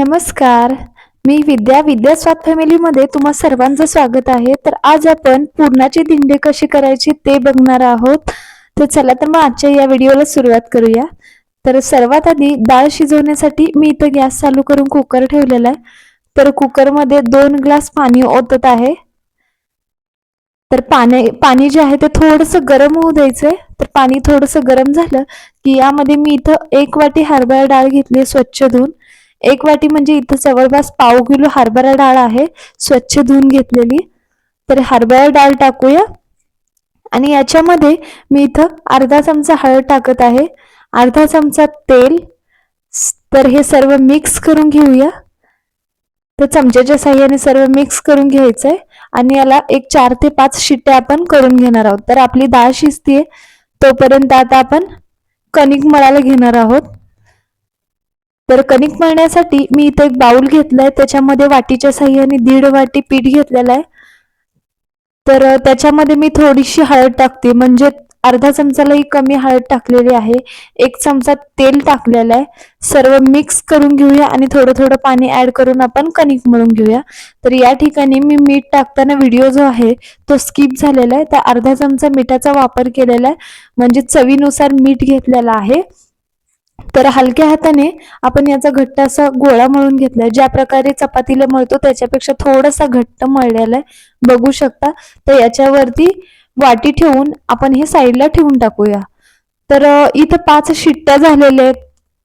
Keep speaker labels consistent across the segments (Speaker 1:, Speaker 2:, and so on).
Speaker 1: नमस्कार. मी विद्या विद्या स्वाद फॅमिलीमध्ये तुम्हा सर्वांचं स्वागत आहे. तर आज आपण पूर्णाची दिंडे कशी करायची ते बघणार आहोत. तर चला तर मग आजच्या या व्हिडिओला सुरुवात करूया. तर सर्वात आधी डाळ शिजवण्यासाठी मी इथं गॅस चालू करून कुकर ठेवलेला आहे. तर कुकरमध्ये दोन ग्लास पाणी ओतत आहे. तर पाणी पाणी जे आहे ते थोडंसं गरम होऊ द्यायचंय. तर पाणी थोडंसं गरम झालं की यामध्ये मी इथं एक वाटी हरभरा डाळ घेतली स्वच्छ धुवून. एक वाटी म्हणजे इथं जवळपास पाव किलो हरभरा डाळ आहे स्वच्छ धुवून घेतलेली. तर हरभरा डाळ टाकूया. आणि याच्यामध्ये मी इथं अर्धा चमचा हळद टाकत आहे. अर्धा चमचा तेल. तर हे सर्व मिक्स करून घेऊया. तर चमच्याच्या साह्याने सर्व मिक्स करून घ्यायचं आहे आणि याला एक चार ते पाच शिट्ट्या आपण करून घेणार आहोत. तर आपली डाळ शिजतीये तोपर्यंत आता आपण कणिक मळायला घेणार आहोत. तर कणिक मळण्यासाठी मी इथे एक बाउल घेतलाय. त्याच्यामध्ये वाटीच्या साह्याने दीड वाटी पीठ घेतलेलं आहे. तर त्याच्यामध्ये मी थोडीशी हळद टाकते. म्हणजे अर्धा चमचालाही कमी हळद टाकलेली आहे. एक चमचा तेल टाकलेलं आहे. सर्व मिक्स करून घेऊया आणि थोडं थोडं पाणी ऍड करून आपण कणिक मळून घेऊया. तर या ठिकाणी मी मीठ टाकताना व्हिडिओ जो आहे तो स्किप झालेला आहे. तर अर्धा चमचा मिठाचा वापर केलेला आहे. म्हणजे चवीनुसार मीठ घेतलेला आहे. तर हलक्या हाताने आपण याचा घट्ट असा गोळा मळून घेतलाय. ज्या प्रकारे चपातीला मळतो त्याच्यापेक्षा थोडासा घट्ट मळलेला आहे. बघू शकता. तर याच्यावरती वाटी ठेवून आपण हे साईडला ठेवून टाकूया. तर इथं पाच शिट्ट्या झालेल्या आहेत.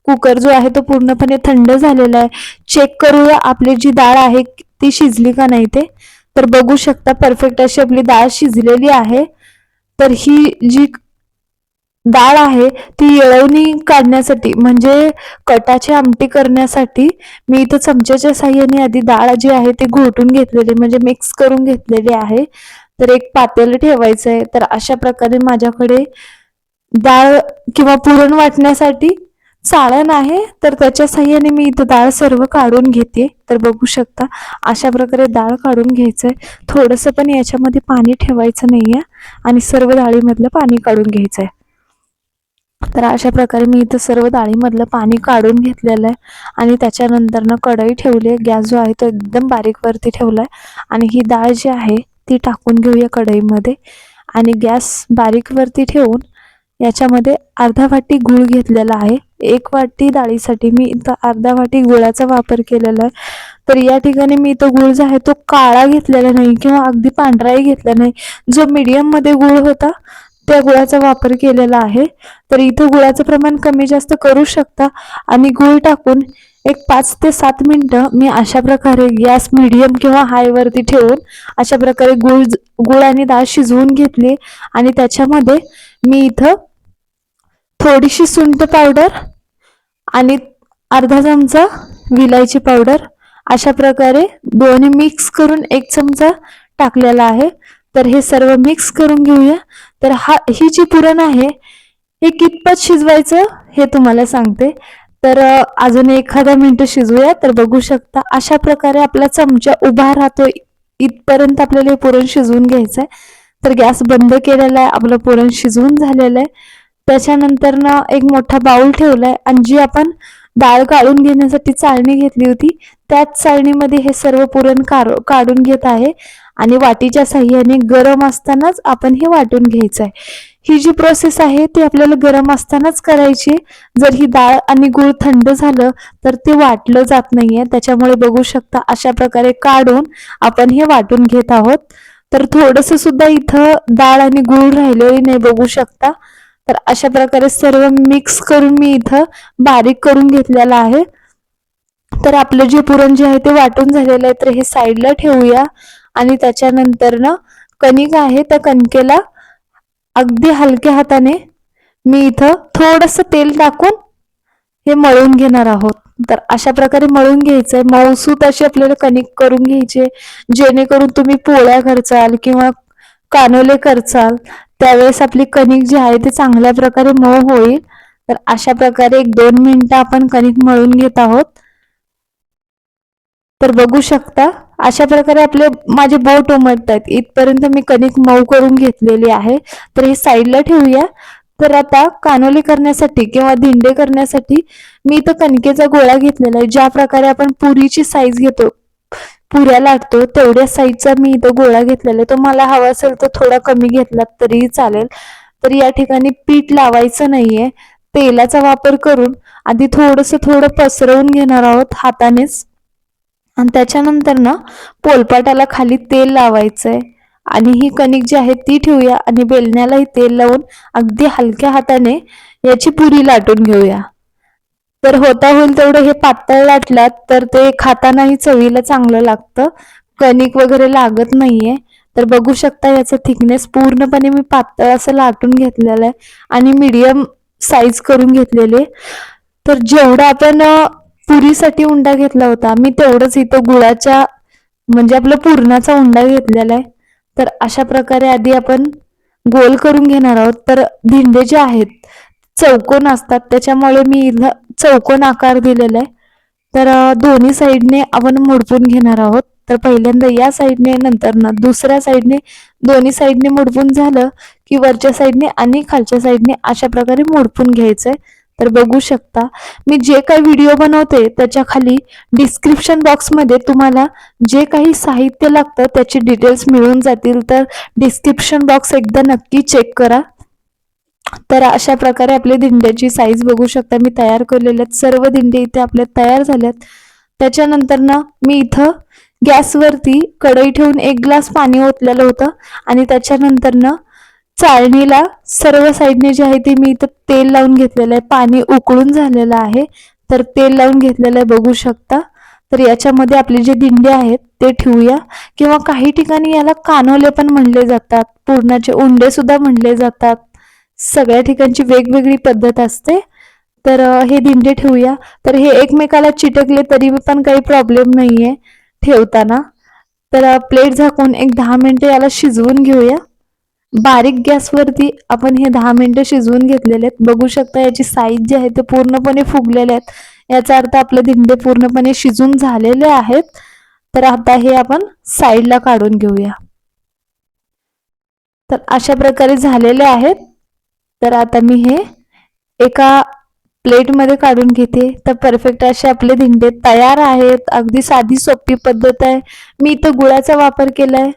Speaker 1: कुकर जो आहे तो पूर्णपणे थंड झालेला आहे. चेक करूया आपली जी डाळ आहे ती शिजली का नाही ते. तर बघू शकता परफेक्ट अशी आपली डाळ शिजलेली आहे. तर ही जी डाळ आहे ती येळवणी काढण्यासाठी म्हणजे कटाची आमटी करण्यासाठी मी इथं चमच्याच्या साह्याने आधी डाळ जी आहे ती घोटून घेतलेली म्हणजे मिक्स करून घेतलेली आहे. तर एक पातेलं ठेवायचं आहे तर अशा प्रकारे माझ्याकडे डाळ किंवा पुरण वाटण्यासाठी चाळण आहे तर त्याच्या साह्याने मी इथं डाळ सर्व काढून घेते. तर बघू शकता अशा प्रकारे डाळ काढून घ्यायचंय. थोडंसं पण याच्यामध्ये पाणी ठेवायचं नाहीये आणि सर्व डाळीमधलं पाणी काढून घ्यायचंय. तर अशा प्रकारे मी इथं सर्व डाळीमधलं पाणी काढून घेतलेलं आहे. आणि त्याच्यानंतरनं कढई ठेवली आहे. गॅस जो आहे तो एकदम बारीकवरती ठेवला आहे. आणि ही डाळ जी आहे ती टाकून घेऊया कढईमध्ये. आणि गॅस बारीकवरती ठेवून याच्यामध्ये अर्धा वाटी गूळ घेतलेला आहे. एक वाटी डाळीसाठी मी इथं अर्धा वाटी गुळाचा वापर केलेला आहे. तर या ठिकाणी मी इथं गुळ जो आहे तो काळा घेतलेला नाही किंवा अगदी पांढराही घेतला नाही. जो मीडियममध्ये गुळ गूळ होता त्या गुळाचा वापर केलेला आहे. तर इथं गुळाचं प्रमाण कमी जास्त करू शकता आणि गुळ टाकून एक पाच ते सात मिनिटं मी अशा प्रकारे गॅस मिडियम किंवा हाय वरती ठेवून अशा प्रकारे गुळ गुळ आणि डाळ शिजवून घेतली आणि त्याच्यामध्ये मी इथं थोडीशी सुंठ पावडर आणि अर्धा चमचा विलायची पावडर अशा प्रकारे दोन्ही मिक्स करून एक चमचा टाकलेला आहे. तर हे सर्व मिक्स करून घेऊया. तर हा ही जी पुरण आहे हे कितपत शिजवायचं हे तुम्हाला सांगते. तर अजून एखादा मिनटं शिजवूया तर बघू शकता अशा प्रकारे आपला चमचा उभा राहतो इथपर्यंत आपल्याला हे पुरण शिजवून घ्यायचं आहे तर गॅस बंद केलेला आहे आपलं पुरण शिजवून झालेलं आहे. त्याच्यानंतर ना एक मोठा बाउल ठेवलाय आणि जी आपण डाळ काढून घेण्यासाठी चाळणी घेतली होती त्याच चाळणीमध्ये हे सर्व पुरण काढून घेत आहे. आणि वाटीच्या साह्याने गरम असतानाच आपण हे वाटून घ्यायचं आहे ही जी प्रोसेस आहे ती आपल्याला गरम असतानाच करायची. जर ही डाळ आणि गूळ थंड झालं तर ते वाटलं जात नाहीये. त्याच्यामुळे बघू शकता अशा प्रकारे काढून आपण हे वाटून घेत आहोत. तर थोडस सुद्धा इथं डाळ आणि गूळ राहिलेली नाही बघू शकता. तर अशा प्रकारे सर्व मिक्स करून मी इथं बारीक करून घेतलेलं आहे. तर आपलं जे पुरण जे आहे ते वाटून झालेलं आहे. तर हे साईडला ठेवूया. आणि त्याच्यानंतर ना कणिक आहे त्या कणकेला अगदी हलक्या हाताने मी इथं थोडस तेल टाकून हे मळून घेणार आहोत. तर अशा प्रकारे मळून घ्यायचंय. मऊसूत अशी आपल्याला कणिक करून घ्यायचे जेणेकरून तुम्ही पोळ्या करचाल किंवा कानोले करचाल त्यावेळेस आपली कणिक जी आहे ती चांगल्या प्रकारे मऊ होईल. तर अशा प्रकारे एक दोन मिनिटं आपण कणिक मळून घेत आहोत. तर बघू शकता. अशा प्रकारे आपले माझे बोट उमटत आहेत इथपर्यंत मी कणिक मऊ करून घेतलेली आहे. तर हे साईडला ठेवूया. तर आता कानोली करण्यासाठी किंवा धिंडे करण्यासाठी मी इथं कणकेचा गोळा घेतलेला आहे. ज्या प्रकारे आपण पुरीची साईज घेतो पुऱ्या लागतो तेवढ्या साईजचा मी इथं गोळा घेतलेला आहे. तो मला हवा असेल तर थोडा कमी घेतला तरीही चालेल. तर या ठिकाणी पीठ लावायचं नाहीये. तेलाचा वापर करून आधी थोडस थोडं पसरवून घेणार आहोत हातानेच. आणि त्याच्यानंतर ना पोलपाटाला खाली तेल लावायचंय. आणि ही कणिक जी आहे ती ठेवूया आणि बेलण्यालाही तेल लावून अगदी हलक्या हाताने याची पुरी लाटून घेऊया. तर होता होईल तेवढं हे पातळ लाटलात तर ते खातानाही चवीला चांगलं लागतं. कणिक वगैरे लागत नाहीये. तर बघू शकता याचं थिकनेस पूर्णपणे मी पातळ असं लाटून घेतलेलं आहे आणि मीडियम साईज करून घेतलेली. आहे. तर जेवढं आपण पुरीसाठी उंडा घेतला होता. मी तेवढंच इथं गुळाच्या म्हणजे आपलं पुरणाचा उंडा घेतलेला आहे. तर अशा प्रकारे आधी आपण गोल करून घेणार आहोत. तर धिंडे जे आहेत चौकोन असतात. त्याच्यामुळे मी इथं चौकोन आकार दिलेला आहे. तर दोन्ही साईडने आपण मोडपून घेणार आहोत. तर पहिल्यांदा या साईडने नंतर ना दुसऱ्या साईडने दोन्ही साईडने मोडपून झालं की वरच्या साईडने आणि खालच्या साईडने अशा प्रकारे मोडपून घ्यायचंय. तर बघू शकता. मी जे काही व्हिडिओ बनवते त्याच्याखाली डिस्क्रिप्शन बॉक्समध्ये तुम्हाला जे काही साहित्य लागतं त्याची डिटेल्स मिळून जातील. तर डिस्क्रिप्शन बॉक्स एकदा नक्की चेक करा. तर अशा प्रकारे आपले दिंड्याची साईज बघू शकता. मी तयार केलेले आहेत सर्व दिंडे इथे आपल्या तयार झालेत त्याच्यानंतर ना मी इथं गॅसवरती कढई ठेवून एक ग्लास पाणी ओतलेलं होतं. आणि त्याच्यानंतर ना चाळणीला सर्व साईडने जे आहे ते मी इथं तेल लावून घेतलेलं आहे. पाणी उकळून झालेलं आहे. तर तेल लावून घेतलेलं आहे बघू शकता. तर याच्यामध्ये आपले जे दिंडे आहेत ते ठेवूया. किंवा काही ठिकाणी याला कानोले पण म्हणले जातात. पूर्णाचे उंडे सुद्धा म्हणले जातात. सगळ्या ठिकाणची वेगवेगळी पद्धत असते. तर हे दिंडे ठेवूया. तर हे एकमेकाला चिटकले तरी पण काही प्रॉब्लेम नाहीये ठेवताना. तर प्लेट झाकून एक दहा मिनिटं याला शिजवून घेऊया. बारीक गॅसवरती आपण हे दहा मिनिटं शिजवून घेतलेले आहेत. बघू शकता याची साईज जी आहे ते पूर्णपणे फुगलेले आहेत. याचा अर्थ आपले दिंडे पूर्णपणे शिजून झालेले आहेत. तर आता हे आपण साईडला काढून घेऊया. तर अशा प्रकारे झालेले आहेत. तर आता मी हे एका प्लेटमध्ये काढून घेते. तर परफेक्ट असे आपले धिंडे तयार आहेत. अगदी साधी सोपी पद्धत आहे. मी इथं गुळाचा वापर केला आहे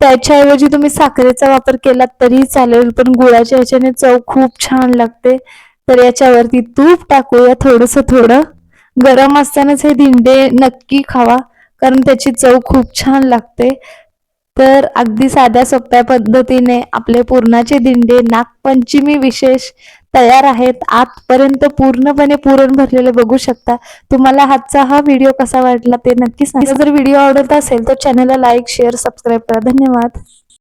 Speaker 1: त्याच्याऐवजी तुम्ही साखरेचा वापर केला तरी चालेल पण गुळाच्या ह्याच्याने चव खूप छान लागते. तर याच्यावरती तूप टाकूया थोडंसं थोडं. गरम असतानाच हे धिंडे नक्की खावा कारण त्याची चव खूप छान लागते. तर अगदी साध्या सोप्या पद्धतीने आपले पूर्णाचे दिंडे नागपंचमी विशेष तयार आहेत आतपर्यंत पूर्णपणे पुरण भरलेले बघू शकता. तुम्हाला आजचा हा व्हिडिओ कसा वाटला ते नक्की सांगा. जर व्हिडिओ आवडत असेल तर चॅनलला लाईक शेअर सबस्क्राईब करा. धन्यवाद.